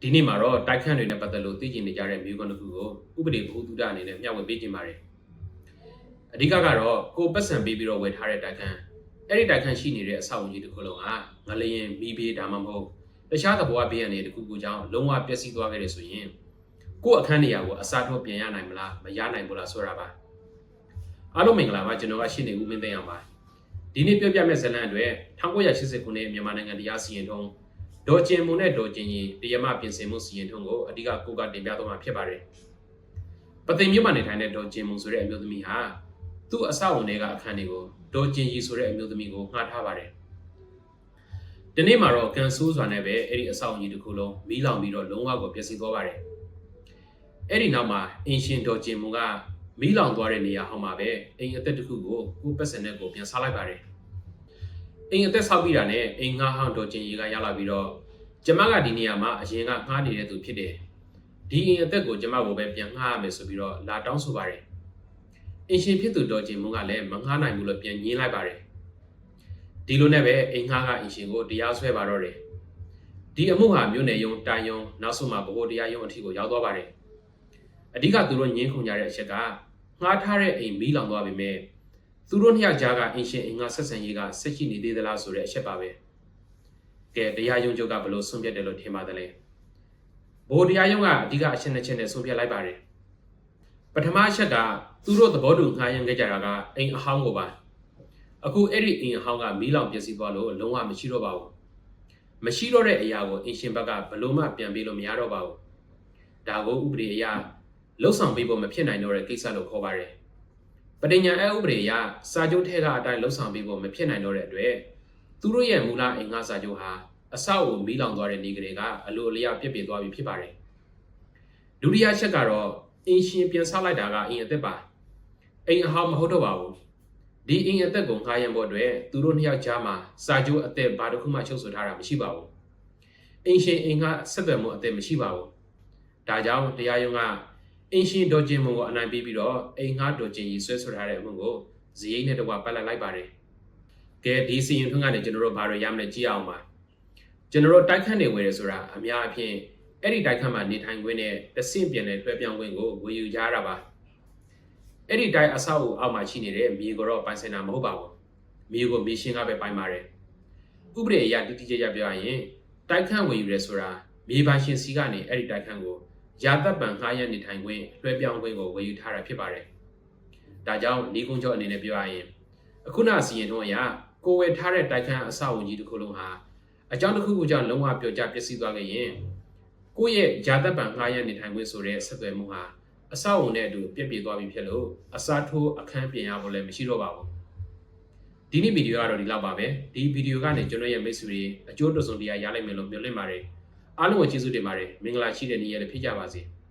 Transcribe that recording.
ဒီနေ့မှာတော့တိုက်ခန့်တွေနဲ့ပတ်သက်လို့သိကျင်နေကြတဲ့မျိုးကွန်းတစ်ခုကိုဥပဒေဘ ഹു တုဒအနေနဲ့မျှဝေပေးခြင်းပါတယ်အဓိကကတော့ကိုယ်ပတ်စံပေးပြီးတော့ဝယ်ထားတဲ့တိုက်ခန့်အဲ့ဒီတိုက်ခန့်ရှိနေတဲ့အဆောက်အဦကြီးတစ်ခုလုံးကငလျင်မိဘေးဒါမှမဟုတ်တခြားသဘောအဘေးအနေတစ်ခုခုကြောင့်လုံးဝပျက်စီးသွားခဲ့တယ်ဆိုရင်ကိုယ့်အခန်းနေရာကိုအစားထိုးပြင်ရနိုင်မလားမရနိုင်ဘူးလားဆိုတာပါအားလုံးမင်္ဂလာပါကျွန်တော်ကရှင်းနေဦးမင်းသိန်းအောင်ပါဒီနေ့ပြောပြမယ့်ဇာတ်လမ်းအတွက်1980ခုနှစ်မြန်မာနိုင်ငံတရားစီရင်ထုံး ဒေါ်ကျင်မုံနဲ့ဒေါ်ကျင်ကြီးတရားမပြင်ဆင်မှုစီရင်ထုံးကိုအဓိကကိုကတင်ပြတော့မှာဖြစ်ပါတယ်။ပသိမ်မြို့မှာနေထိုင်တဲ့ဒေါ်ကျင်မုံဆိုတဲ့အမျိုးသမီးဟာသူ့အဆောက်အုံတွေကအခန်းတွေကိုဒေါ်ကျင်ကြီးဆိုတဲ့အမျိုးသမီးကိုငှားထားပါတယ်။ဒီနေ့မှာတော့ကန်ဆိုးစွာနဲ့ပဲအဲ့ဒီအဆောက်အုံကြီးတစ်ခုလုံးမီးလောင်ပြီးတော့လုံးဝကိုပျက်စီးသွားပါတယ်။အဲ့ဒီနောက်မှာအင်ရှင်ဒေါ်ကျင်မုံကမီးလောင်သွားတဲ့နေရာဟောင်းမှာပဲအိမ်အသက်တစ်ခုကိုကိုယ်ပတ်စံနဲ့ကိုပြန်စားလိုက်ပါတယ်။ အိမ်အသက်ဆောက်ပြီးတာနဲ့အိမ်ငှားဟောင်းဒေါ်ကျင်ကြီးကရောက်လာပြီးတော့ကျမကဒီနေရာမှာအရင်ကငှားနေတဲ့သူဖြစ်တယ်။ဒီအိမ်အသက်ကိုကျမကိုပဲပြန်ငှားရမယ်ဆိုပြီးတော့လာတောင်းဆိုပါတယ်။အင်ရှင်ဖြစ်သူတော်ကျင်မုန်းကလည်းမငှားနိုင်ဘူးလို့ပြန်ညင်းလိုက်ပါတယ်။ဒီလိုနဲ့ပဲအိမ်ငှားကအင်ရှင်ကိုတရားစွဲပါတော့တယ်။ဒီအမှုဟာမြို့နယ်ရုံးတိုင်ရုံးနောက်ဆုံးမှာဗဟိုတရားရုံးအထိကိုရောက်သွားပါတယ်။အဓိကသူတို့ညင်းခုန်ကြတဲ့အချက်ကငှားထားတဲ့အိမ်မီးလောင်သွားပြီမဲ့ သူတို့နှစ်ယောက်ကြားကအင်ရှင်အိမ်ကဆက်ဆံရေးကဆက်ရှိနေသေးသလားဆိုတဲ့အချက်ပါပဲ။ကဲတရားရုံးချုပ်ကဘယ်လိုဆုံးဖြတ်တယ်လို့ထင်ပါတယ်လဲဘိုးတရားရုံးကအဓိကအချက်နှစ်ချက်နဲ့ဆုံးဖြတ်လိုက်ပါတယ်ပထမအချက်ကသူတို့သဘောတူငှားရမ်းခဲ့ကြတာကအိမ်အဟောင်းကိုပါအခုအဲ့ဒီအိမ်အဟောင်းကမီးလောင်ပျက်စီးသွားလို့လုံးဝမရှိတော့ပါဘူးမရှိတော့တဲ့အရာကိုအင်ရှင်ဘက်ကဘယ်လို့မှပြန်ပေးလို့မရတော့ပါဘူးဒါကိုဥပဒေအရလှုပ်ဆောင်ပေးဖို့မဖြစ်နိုင်တော့တဲ့ကိစ္စလို့ခေါ်ပါတယ် ပဋိညာဉ်အဥပဒေအရစာချုပ်ထဲကအတိုင်းလှုပ်ဆောင်ပေးဖို့မဖြစ်နိုင်တော့တဲ့အတွက်သူတို့ရဲ့မူလအင်္ဂါစာချုပ်ဟာအဆောက်အဦမီးလောင်သွားတဲ့နေကလေးကအလိုအလျောက်ပြစ်ပြသွားပြီဖြစ်ပါတယ်။ဒုတိယချက်ကတော့အင်ရှင်ပြန်ဆောက်လိုက်တာကအင်အသက်ပါ။အိမ်အဟောင်းမဟုတ်တော့ပါဘူး။ဒီအင်အသက်ကိုငှားရမ်းဖို့အတွက်သူတို့နှစ်ယောက်ကြားမှာစာချုပ်အသက်ဘာတစ်ခုမှချုပ်ဆိုထားတာမရှိပါဘူး။အင်ရှင်အင်္ဂါဆက်သွယ်မှုအသက်မရှိပါဘူး။ဒါကြောင့်တရားရုံးက အင်ရှင်ဒေါ်ကျင်မုံကိုအနိုင်ပေးပြီးတော့အိမ်ငှားဒေါ်ကျင်ကြီးဆွဲဆိုထားတဲ့အမှုကိုဇီးရိတ်နဲ့တကွပတ်လက်လိုက်ပါတယ်။ကဲဒီစီရင်ထွန်းကနေကျွန်တော်တို့ဘာလို့ရမလဲကြည့်အောင်ပါကျွန်တော်တို့တိုက်ခန့်နေဝယ်ရဆိုတာအများအပြားအဲ့ဒီတိုက်ခန့်မှာနေထိုင်ခွင့်နဲ့တဆင့်ပြန်တဲ့လွှဲပြောင်းခွင့်ကိုဝယ်ယူကြရတာပါအဲ့ဒီတိုက်အဆောက်အဦအောက်မှာရှိနေတဲ့မြေကိုတော့ပိုင်ဆိုင်တာမဟုတ်ပါဘူးမြေကိုမြေရှင်းကပဲပိုင်ပါတယ်ဥပဒေအရတိတိကျကျပြောရရင်တိုက်ခန့်ဝယ်ယူရဲဆိုတာမြေပိုင်ရှင်စီကနေအဲ့ဒီတိုက်ခန့်ကို ရာသက်ပံငှားရမ်းနေထိုင်ခွင့်လွှဲပြောင်းခွင့်ကိုဝယ်ယူထားတာဖြစ်ပါတယ်ဒါကြောင့်နေကုန်းကျော်အနေနဲ့ပြောရရင်အခုနစီရင်တော့အရကိုဝယ်ထားတဲ့တိုက်ခန်းအဆောက်အဦကြီးတစ်ခုလုံးဟာအကြောင်းတစ်ခုခုကြောင့်လုံးဝပျော်ကျပျက်စီးသွားခဲ့ရင်ကိုယ့်ရဲ့ဂျာသက်ပံငှားရမ်းနေထိုင်ခွင့်ဆိုတဲ့ဆက်သွယ်မှုဟာအဆောက်အဦနဲ့အတူပြည့်ပြည့်သွားပြီဖြစ်လို့အစားထိုးအခန်းပြင်ရဖို့လည်းမရှိတော့ပါဘူးဒီနေ့ဗီဒီယိုကတော့ဒီလောက်ပါပဲဒီဗီဒီယိုကနေကျွန်တော်ရဲ့မိတ်ဆွေတွေအကျိုးတစုံတရာရလိုက်မယ်လို့မျှော်လင့်ပါတယ် အားလုံးကိုကျေးဇူးတင်ပါတယ်မင်္ဂလာရှိတဲ့နေ့ရက်လေးဖြစ်ကြပါစေ။